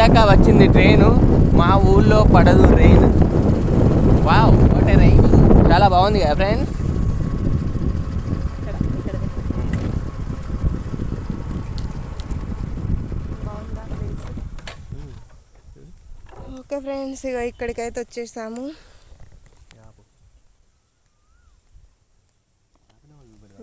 ఇందాక వచ్చింది ట్రైను. మా ఊళ్ళో పడదు ట్రైన్. వావ్ ఒకటే రైన్ చాలా బాగుంది కదా ఫ్రెండ్స్ ఓకే ఫ్రెండ్స్ ఇక ఇక్కడికైతే వచ్చేసాము.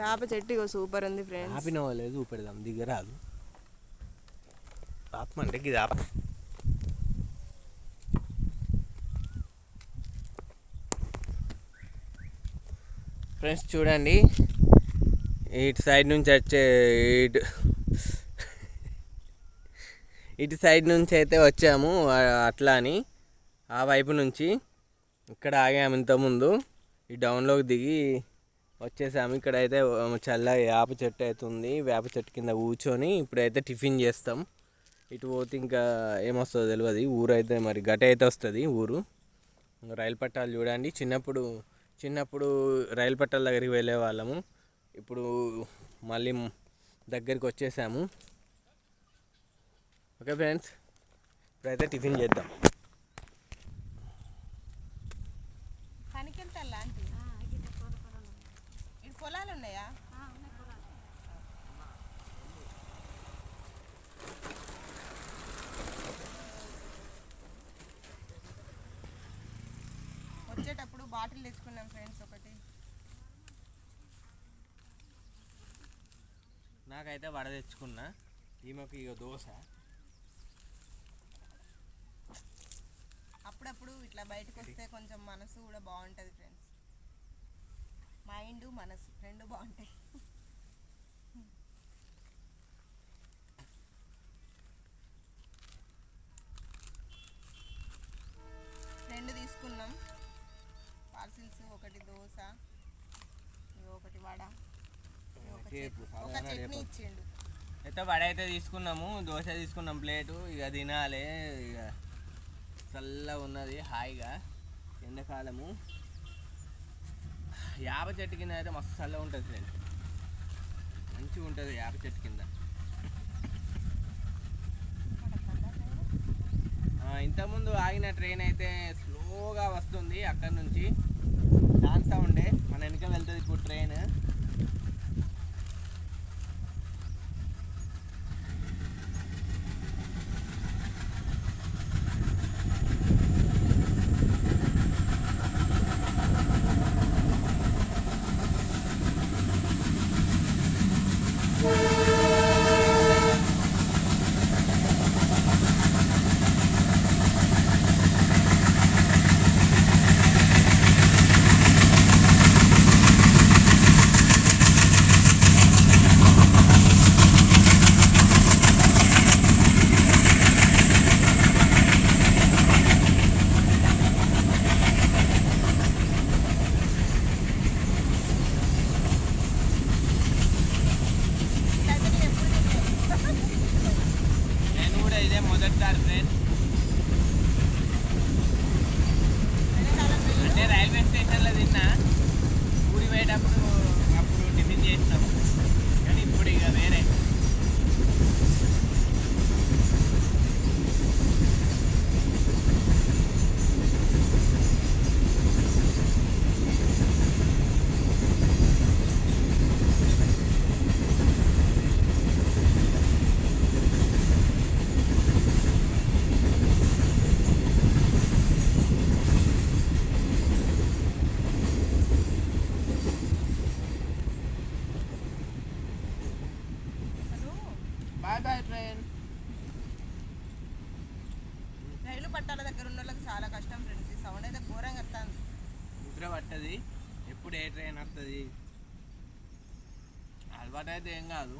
వేప చెట్టు ఇగో సూపర్ ఉంది ఫ్రెండ్స్. ఆపిన లేదు పెడదాం దిగరాదు. ఆత్మ అంటే ఇది ఆప ఫ్రెండ్స్ చూడండి. ఇటు సైడ్ నుంచి వచ్చే ఇటు ఇటు సైడ్ నుంచి అయితే వచ్చాము అట్లా అని ఆ వైపు నుంచి ఇక్కడ ఆగాము ఇంతకుముందు ఈ డౌన్లోకి దిగి వచ్చేసాము. ఇక్కడైతే చల్ల వేప చెట్టు అయితే ఉంది. వేప చెట్టు కింద కూర్చొని ఇప్పుడైతే టిఫిన్ చేస్తాం. ఇటు పోతే ఇంకా ఏమొస్తుందో తెలియదు ఊరు అయితే మరి గట అయితే వస్తుంది ఊరు. రైలు పట్టాలు చూడండి. చిన్నప్పుడు చిన్నప్పుడు రైలు పట్టాల దగ్గరికి వెళ్ళే వాళ్ళము. ఇప్పుడు మళ్ళీ దగ్గరికి వచ్చేసాము. ఓకే ఫ్రెండ్స్ ఇప్పుడైతే టిఫిన్ చేద్దాం పనికి వెళ్తా ఆంటీ ఇటు పొలాలు ఉన్నాయా వచ్చేటప్పుడు బాటిల్ తెచ్చుకున్నాం ఫ్రెండ్స్ ఒకటి అయితే వడ తెచ్చుకున్నా. ఈమెకు ఇక దోశ. అప్పుడప్పుడు ఇట్లా బయటకు వస్తే కొంచెం మనసు కూడా బాగుంటుంది ఫ్రెండ్స్ మైండ్ మనసు రెండు బాగుంటాయి. రెండు తీసుకున్నాం. పార్సిల్స్ ఒకటి దోశ ఒకటి వడ. ఒక చట్నీ. ఇచ్చిండు. అయితే వడ అయితే తీసుకున్నాము దోశ తీసుకున్నాం ప్లేటు ఇక తినాలి ఇక చల్లగా ఉన్నది హాయిగా ఎండాకాలము. యాప చెట్టు కింద అయితే మస్తు చల్లగా ఉంటుంది ఫ్రెండ్స్. మంచిగా ఉంటుంది యాప చెట్టు కింద. ఆ, ఇంతకుముందు ఆగిన ట్రైన్ అయితే స్లోగా వస్తుంది అక్కడ నుంచి. డాన్స్ సౌండే మన వెనక అలవాటు అయితే ఏం కాదు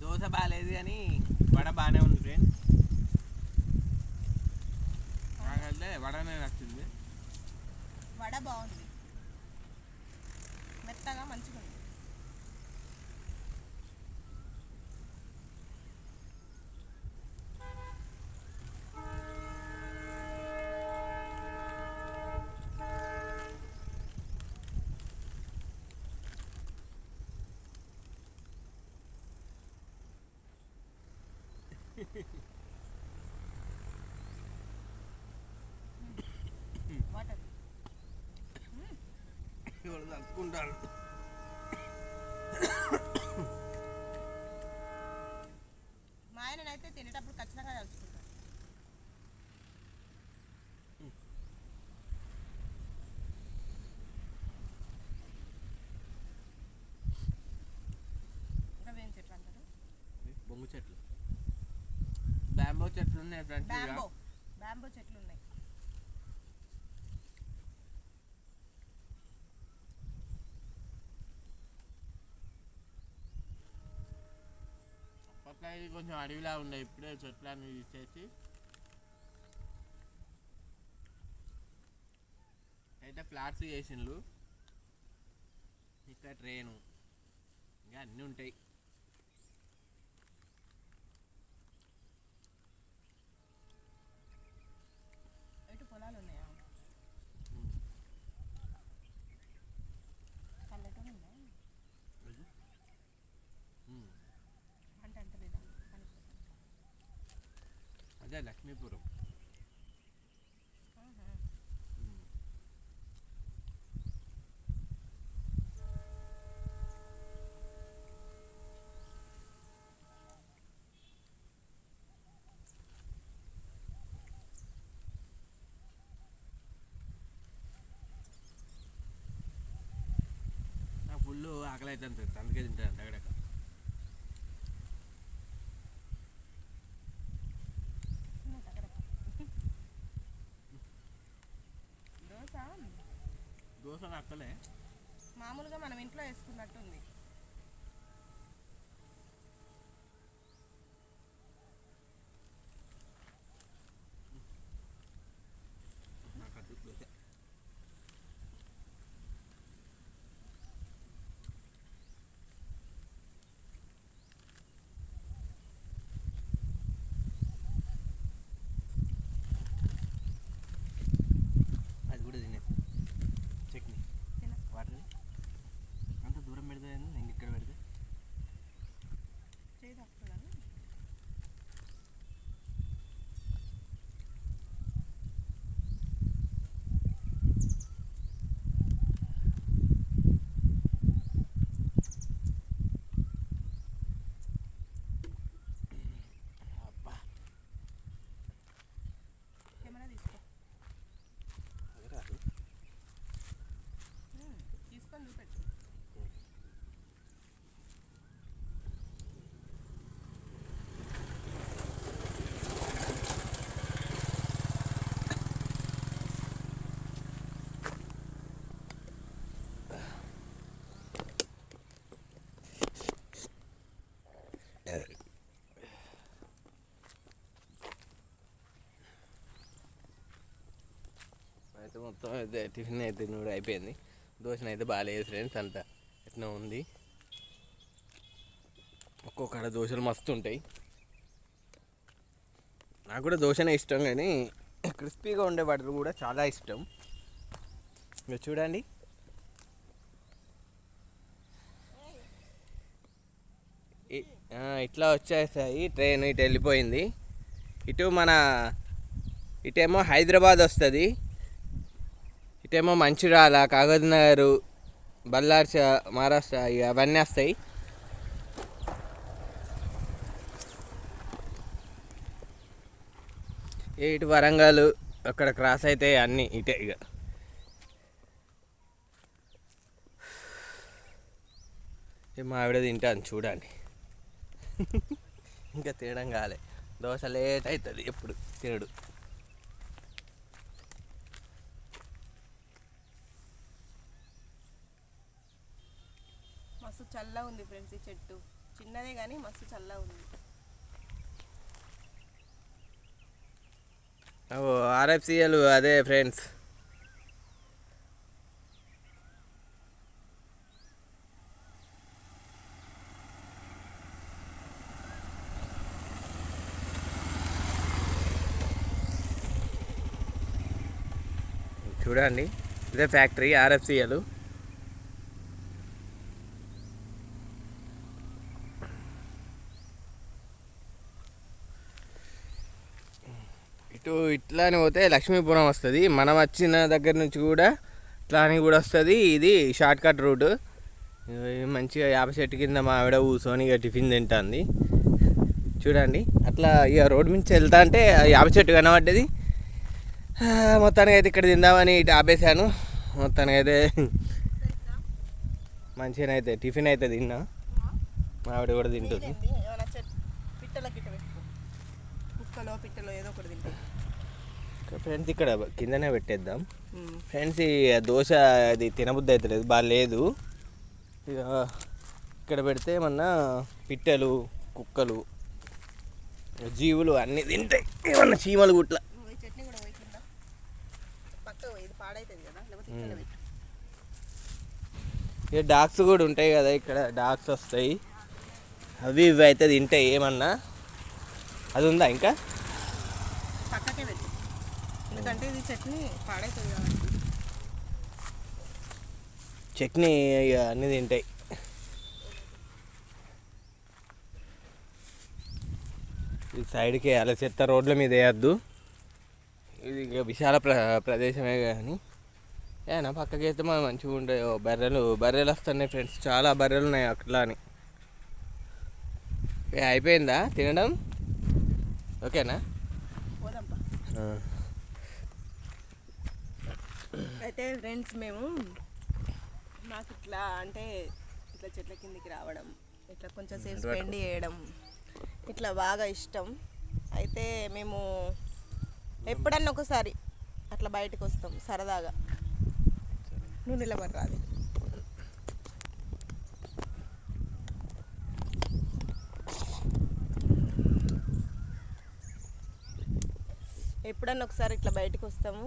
దోశ బాగాలేదు కానీ వడ బాగానే ఉంది ఫ్రెండ్ నాకైతే వడనే నచ్చింది. వడ బాగుంది. మెత్తగా మంచిగా ఉంది దంచుకుంటాను మా ఆయననైతే తినేటప్పుడు ఖచ్చితంగా వేం చెట్లు అంటారు? చెట్లు. బ్యాంబో చెట్లు ఉన్నాయి బ్యాంబో. బ్యాంబో చెట్లు ఉన్నాయి పక్క ఇది కొంచెం అడవిలా ఉండే ఇప్పుడే చెట్లన్నీ తీసేసి. అయితే ఫ్లాట్స్ చేసిండ్రు ఇక్కడ ట్రైను. ఇంకా అన్నీ ఉంటాయి ఎటు పొలాలు ఉన్నాయా పల్లెటూరు ఉందా ఉమ్. అంటే అంత లేదా అదే లక్ష్మీపురం ఫుల్ ఆకలి అవుతుంది అందుకే తింటాను అక్కడ దోశ చెప్పలే. మామూలుగా మనం ఇంట్లో వేసుకున్నట్టుంది. থাকতে লাগবে అయితే మొత్తం అయితే టిఫిన్ అయితే నూడు అయిపోయింది. దోశను అయితే బాగాలేదు ఫ్రెండ్స్ అంత. ఎట్లా ఉంది? ఒక్కొక్కడ దోశలు మస్తు ఉంటాయి. నాకు కూడా దోశనే ఇష్టం కానీ క్రిస్పీగా ఉండే బటర్ కూడా చాలా ఇష్టం. మీరు చూడండి. ఇట్లా వచ్చేసాయి. ట్రైన్ ఇటు వెళ్ళిపోయింది. ఇటు మన ఇటేమో హైదరాబాద్ వస్తుంది. ఇటేమో మంచిర్యాల కాగజ్ నగర్ బల్లార్ మహారాష్ట్ర ఇక అవన్నీ వస్తాయి. ఇటు వరంగల్ అక్కడ క్రాస్ అయితే అన్నీ ఇటే ఇక మా ఆవిడ తింటాను చూడండి. ఇంకా తినడం కాలే. దోశ లేట్ అవుతుంది ఎప్పుడు తినడు. చల్ల చల్లగా ఉంది ఫ్రెండ్స్ ఈ చెట్టు. చిన్నదే కానీ మస్తు చల్లగా ఉంది. ఆర్ఎఫ్సిఎల్ అదే ఫ్రెండ్స్. చూడండి ఇదే ఫ్యాక్టరీ ఆర్ఎఫ్సిఎల్ ఇటు ఇట్లానే పోతే లక్ష్మీపురం వస్తుంది. మనం వచ్చిన దగ్గర నుంచి కూడా ఇట్లా అని కూడా వస్తుంది. ఇది షార్ట్ కట్ రూట్. మంచిగా యాప చెట్టు కింద మా ఆవిడ కూర్చొని ఇక టిఫిన్ తింటుంది. చూడండి. అట్లా ఇక రోడ్డు నుంచి వెళ్తా అంటే ఆ యాప చెట్టు కనబడ్డది. మొత్తానికి అయితే ఇక్కడ తిందామని ఇటు ఆపేసాను మొత్తానికి అయితే మంచిగా అయితే టిఫిన్ అయితే తిన్నా. మా ఆవిడ కూడా తింటుంది. పిట్టలో ఏదో ఒకటి తింటుంది ఫ్రెండ్స్ ఇక్కడ కిందనే పెట్టేద్దాం. ఫ్రెండ్స్ ఈ దోశ అది తినబుద్ధి అవుతలేదు బాగా లేదు. ఇక ఇక్కడ పెడితే ఏమన్నా పిట్టలు కుక్కలు జీవులు అన్నీ తింటాయి ఏమన్నా చీమలు గుట్ల. ఇక డాగ్స్ కూడా ఉంటాయి కదా ఇక్కడ డాగ్స్ వస్తాయి. అవి ఇవి అయితే తింటాయి ఏమన్నా. అది ఉందా ఇంకా? ఎందుకంటే ఇది చట్నీ పాడైతుంది కాబట్టి చట్నీ ఇక అన్నీ తింటాయి. ఈ సైడ్కి అలా చెత్త రోడ్ల మీద వేయద్దు. ఇది ఇక విశాల ప్ర ప్రదేశమే కానీ ఏనా పక్కకి అయితే మనం మంచిగా ఉంటాయి బర్రెలు బర్రెలు వస్తున్నాయి ఫ్రెండ్స్. చాలా బర్రెలు ఉన్నాయి అట్లా అని. ఏ, అయిపోయిందా తినడం? ఓకేనా. అయితే ఫ్రెండ్స్ మేము నాకు ఇట్లా అంటే ఇట్లా చెట్ల కిందికి రావడం ఇట్లా కొంచెం సేపు స్పెండ్ చేయడం ఇట్లా బాగా ఇష్టం. అయితే మేము ఎప్పుడన్నా ఒకసారి అట్లా బయటకు వస్తాం సరదాగా. నువ్వు నిలబడి రాదు ఎప్పుడన్నా ఒకసారి ఇట్లా బయటకు వస్తాము.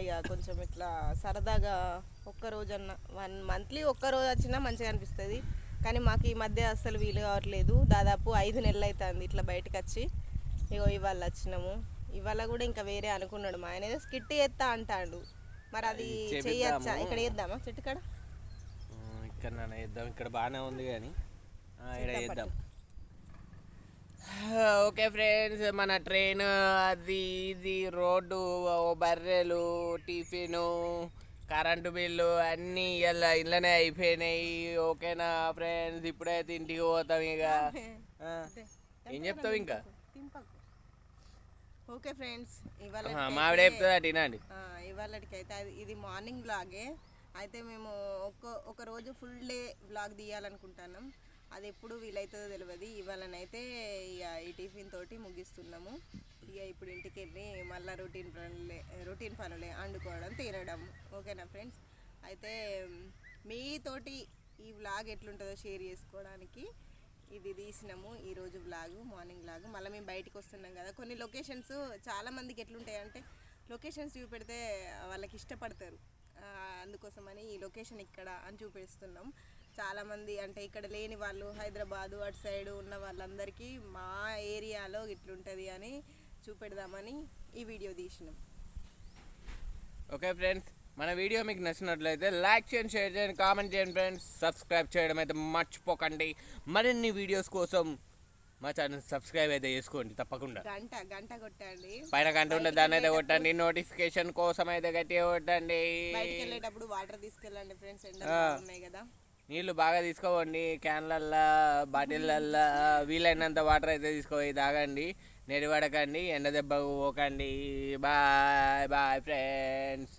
ఇక కొంచెం ఇట్లా సరదాగా ఒక్క రోజన్న వన్ మంత్లీ ఒక్క రోజు వచ్చినా మంచిగా అనిపిస్తుంది. కానీ మాకు ఈ మధ్య అస్సలు వీలు కావట్లేదు. దాదాపు ఐదు నెలలు అవుతుంది ఇట్లా బయటకు వచ్చి ఇగో ఇవాళ వచ్చినాము. ఇవాళ కూడా ఇంకా వేరే అనుకున్నాడు. మా ఆయన ఏదో స్కిట్ చేస్తా అంటాడు. మరి అది చేపిద్దాము. ఇక్కడ వేద్దామా చెట్టు ఇక్కడ వేద్దాం ఇక్కడ బాగానే ఉంది కానీ. ఇక్కడ వేద్దాం ఓకే ఫ్రెండ్స్ మన ట్రైన్ అది ఇది రోడ్డు బర్రెలు టిఫిను కరెంటు బిల్లు అన్నీ ఇలా ఇళ్ళనే అయిపోయినాయి. ఓకేనా ఫ్రెండ్స్? ఇప్పుడైతే ఇంటికి పోతాం ఇక. ఏం చెప్తావు ఇంకా? ఓకే ఫ్రెండ్స్ ఇవాళ మావిడ చెప్తుందా తినండి ఇవాళకైతే ఇది మార్నింగ్ బ్లాగే అయితే మేము ఒక ఒక రోజు ఫుల్ డే బ్లాగ్ తీయాలనుకుంటున్నాం. అది ఎప్పుడు వీలవుతుందో తెలియదు ఇవాళనైతే ఇక ఈ టిఫిన్ తోటి ముగిస్తున్నాము. ఇక ఇప్పుడు ఇంటికి వెళ్ళి మళ్ళీ రొటీన్ పనులే రొటీన్ పనులే వండుకోవడం తినడం. ఓకేనా ఫ్రెండ్స్? అయితే మీతోటి ఈ వ్లాగ్ ఎట్లుంటుందో షేర్ చేసుకోవడానికి ఇది తీసినాము. ఈరోజు వ్లాగ్ మార్నింగ్ వ్లాగ్. మళ్ళీ మేము బయటికి వస్తున్నాం కదా. కొన్ని లొకేషన్స్ చాలామందికి ఎట్లుంటాయంటే లొకేషన్స్ చూపెడితే వాళ్ళకి ఇష్టపడతారు. అందుకోసమని ఈ లొకేషన్ ఇక్కడ అని చూపిస్తున్నాం. చాలామంది అంటే ఇక్కడ లేని వాళ్ళు హైదరాబాదు అటు సైడ్ ఉన్న వాళ్ళందరికీ మా ఏరియాలో ఇట్లుంటుంది అని చూపెడదామని ఈ వీడియో తీసినాం. ఓకే ఫ్రెండ్స్ మన వీడియో మీకు నచ్చినట్లయితే లైక్ చేయండి షేర్ చేయండి కామెంట్ చేయండి ఫ్రెండ్స్. సబ్స్క్రైబ్ చేయడం అయితే మర్చిపోకండి. మరిన్ని వీడియోస్ కోసం మా ఛానల్ సబ్స్క్రైబ్ అయితే చేసుకోండి తప్పకుండా. గంట గంట కొట్టండి. పైన గంట ఉంటే దాన్ని అయితే కొట్టండి. నోటిఫికేషన్ కోసం అయితే గట్టిగా కొట్టండి. బయటికి వెళ్ళేటప్పుడు వాటర్ తీసుకెళ్ళండి ఫ్రెండ్స్. ఉన్నాయి కదా. నీళ్ళు బాగా తీసుకోవండి క్యాన్లల్లో బాటిళ్ళల్లో వీలైనంత వాటర్ అయితే తీసుకోపోయి తాగండి నెడిపడకండి ఎండ దెబ్బకు పోకండి. Bye bye friends